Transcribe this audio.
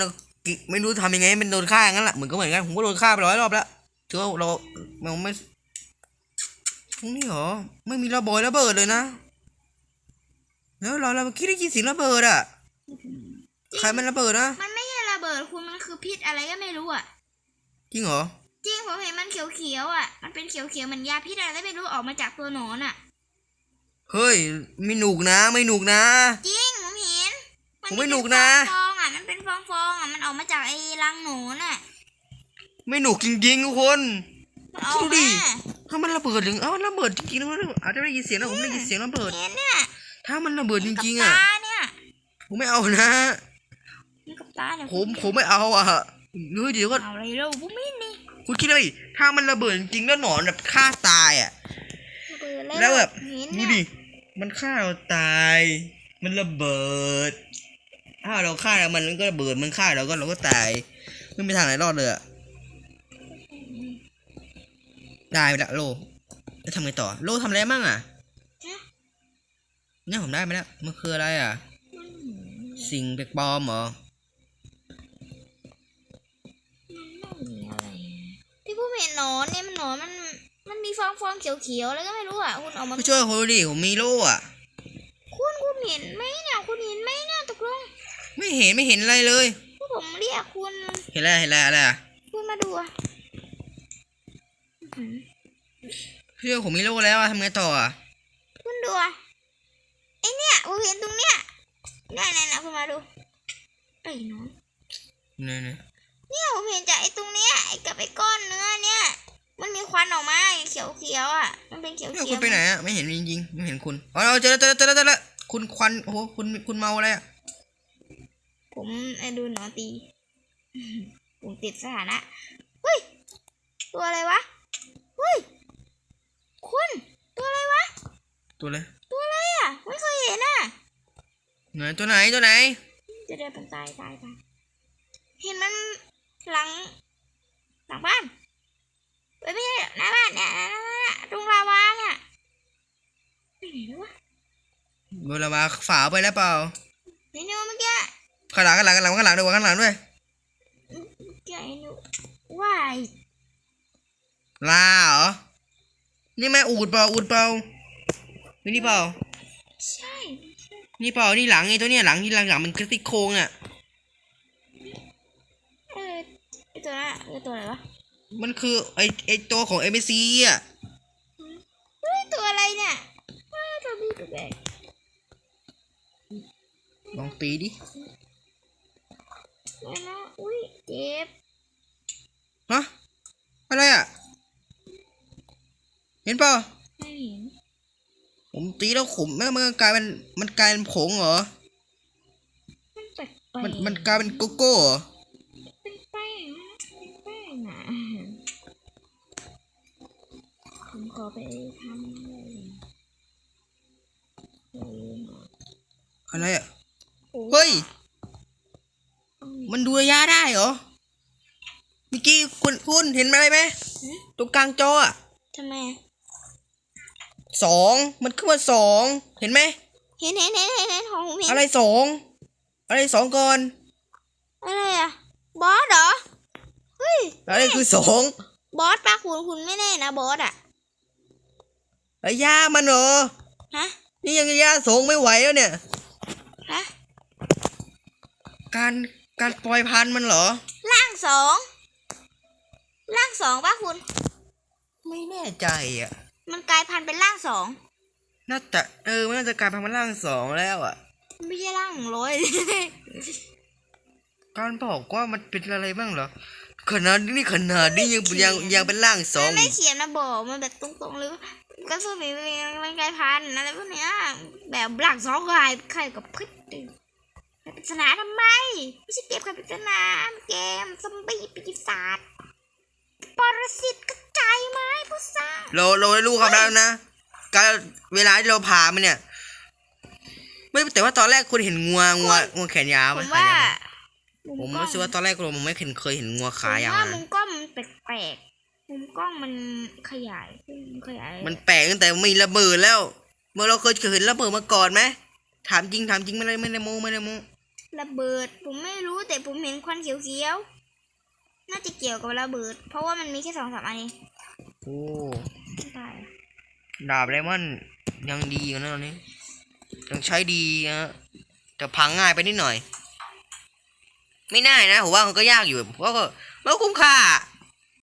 นะกิไม่รู้ทำยังไงให้มันโดนฆ่าอย่างนั้นแหละเหมือนก็เหมือนกันผมก็โดนฆ่าไปร้อยรอบแล้วถือว่าเราเราไม่ตรงนี้เหรอไม่มีระเบิดระเบิดเลยนะแล้วเราเราเมื่อกี้ได้ยินเสียงระเบิดอะใครมันระเบิดนะมันไม่ใช่ระเบิดคุณมันคือพิษอะไรก็ไม่รู้อะจริงเหรอจริงผมเห็นมันเขียวๆอะ มันเป็นเขียวๆเหมือนยาพิษอะไรไม่รู้ออกมาจากตัวหนอนอะ เฮ้ยไม่หนุกนะ ไม่หนุกนะ จริงผมเห็นผมไม่หนุกนะฟองๆอะมัน เป็นฟองๆอะมันออกมาจากไอ้รังหนูน่ะ ไม่หนุกจริงๆทุกคนมันออกดูดิมาถ้ามันระเบิดถึงเอ้ามันระเบิดจริงๆนะอาจจะได้ยินเสียงนะผมได้ยินเสียงระเบิดเห็นเนี่ยถ้ามันระเบิดจริงๆกับอะตาเนี่ยผมไม่เอานะนี่กับตาเนี่ยผมผมไม่เอาอะเฮ้ยเดี๋ยวก็เอาอะไรเราบุ้มินนี่คุณคิดเลยถ้ามันระเบิดจริงๆแล้วหนอนแบบฆ่าตายอะระเบิดแล้วแบบเห็นดูเนี่ยดิมันฆ่าเราตาย มันระเบิด ถ้าเราฆ่าแล้วมันมันก็ระเบิดมันฆ่าเราก็เราก็ตายไม่มีทางไหนรอดเลยอะได้ไปละโลจะทำไงต่อ โลทำอะไรมั่งอะเนี่ยผมได้ไหมแล้วมันคืออะไรอะ สิ่งแปลกปลอมเหรอมันไม่มีอะไรที่ผมเห็นหนอนเนี่ยมันหนอนมันมันมีฟองฟองๆเขียวๆแล้วก็ไม่รู้อะคุณเออกมาก็ช่วยผมดูดิผมมีโล่อะคุณคุณเห็นไหมเนี่ยคุณเห็นไหมเนี่ยตกลง ไม่เห็นไม่เห็นอะไรเลยพวกผมเรียกคุณ เห็นอะไรเห็นอะไรอะไรอะคุณมาดูอะอื้อหือพี่ว่าผมมีโล่แล้วอะทำไงต่ออะคุณดูอะไอเนี่ยผมเห็นตรงเนี้ยเนี่ยเนี่ยเนี่ยคุณมาดูไอ้หนอนเนี่ยเนี่ยเนี่ยผมเห็นจากไอ้ตรงเนี้ยไอ้กับไอ้ก้อนเนื้อเนี่ย มันมีควันออกมาเขียวเขียวๆอะ มันเป็นเขียวเนี่ยเขีคุยณวไปไหนอะไม่เห็นจริงๆไม่เห็นคุณอ๋อเราเจอแล้วเจอแล้วเจอแล้วเจอแล้วคุณควันโอ้โหคุณคุณเมาอะไรอะ ผมไอ้ดูหนอนตี ผมติดสถานะเฮ้ย ตัวอะไรวะเฮ้ย คุณตัวอะไรวะ ตัวอะไรตัวอะไรอะ ไม่เคยเห็นอะไหนตัวไหนตัวไหน จะเดินเป็นตายตายตายเห็นมันหลัง หลังบ้านเอ้ยไม่ใช่หน้าบ้านเนี่ยตรงลาวาเนี่ยไปไหนแล้ววะเวลามาฝาไปแล้วเปล่าไอ้หนูเมื่อกี้ ข้างหลังข้างหลังข้างหลังข้างหลังด้วยข้างหลังด้วยเมื่อกี้ไอ้หนูว่ายลาเหรอนี่ไม่อูดเปล่าอูดเปล่านี่นี่เปล่าใช่นี่เปล่านี่หลังไอ้ตัวเนี้ยหลังที่หลังหลังมันกระติกโครงอะเออไอตัวนั้นอะเออตัวอะไรวะมันคือไอ้ไอ้ตัวของเอ็มซีอะเฮ้ยตัวอะไรเนี่ยเฮ้ยตัวบีตัวแบกลองตีดิ ไม่นะอุ้ยเจ็บฮะอะไรอะ เห็นเปล่าไม่เห็นผมตีแล้วขมแม่งมันกลายเป็นมันกลายเป็นผงเหรอ มันแปลกไปมันมันกลายเป็นโกโก้เหรอเป็นแป้งนะเป็นแป้งนะผมขอไปทำเลยเอออะไรอะ โอ้ เฮ้ย ต้อง มันดูระยะได้เหรอเมื่อกี้คุณคุณเห็นอะไรไหมตรงกลางจออะทำไม สองมันขึ้นมาสองเห็นไหมเห็นเห็นเห็นเห็นเห็นของผมเห็นอะไรสองอะไรสองก่อนอะไรอะบอสเหรอ เฮ้ย อะไรคือสองบอสปะคุณคุณไม่แน่นะบอสอะระยะมันเหรอฮะ นี่ยังระยะสองไม่ไหวแล้วเนี่ย ฮะ การ การปล่อยพันธุ์มันเหรอล่างสองล่างสองปะคุณ ไม่แน่ใจอะ มันกลายพันธุ์เป็นล่างสองน่าจะเออมันน่าจะกลายพันธุ์เป็นร่างสองแล้วอะ ไม่ใช่ล่างร้อย การบอกว่ามันเป็นอะไรบ้างเหรอ ขนาดนี้ขนาดนี้ยังยังยังเป็นร่างสองมันไม่อีกเขียนนะบอกมันแบบตรงๆเลยก็สู้มีมันกลายพันธุ์อะไรพวกเนี้ยแบบหลังสองกลายใครกับพิษดิ ปริศนาทำไม ไม่ใช่เก็บกับปริศนาเกมซอมบี้ปีศาจปรสิตกระจายไม้ผู้สร้างเราเราได้รู้ความแล้วนะการเวลาที่เราผ่ามันเนี่ย ไม่แต่ว่าตอนแรกคุณเห็นงัวงัวงัวแขนยาวผไหมมว่าผมกล้องรู้สึกว่าตอนแรกผมไม่เห็นเคยเห็นงัวผขามยาวว่ามุนะมกล้องมันแปลกๆมุมกล้องมันขยายขึ้นขยาย มันแปลกตั้งแต่มีระเบิดแล้ว เมื่อเราเคยเห็นระเบิดมาก่อนไหมถามจริงถามจริงไม่ได้ไม่ได้โม้ไม่ได้โม้ ระเบิด ผมไม่รู้แต่ผมเห็นควันเขียวๆ น่าจะเกี่ยวกับระเบิด เพราะว่ามันมีแค่สองสามอันเองโอ้ใช่ดาบไดมอนด์ยังดีอยู่นะตอนนี้ ยังใช้ดีนะแต่พังง่ายไปนิดหน่อย ไม่น่ายนะผมว่ามันก็ยากอยู่เพราะก็มันก็คุ้มค่า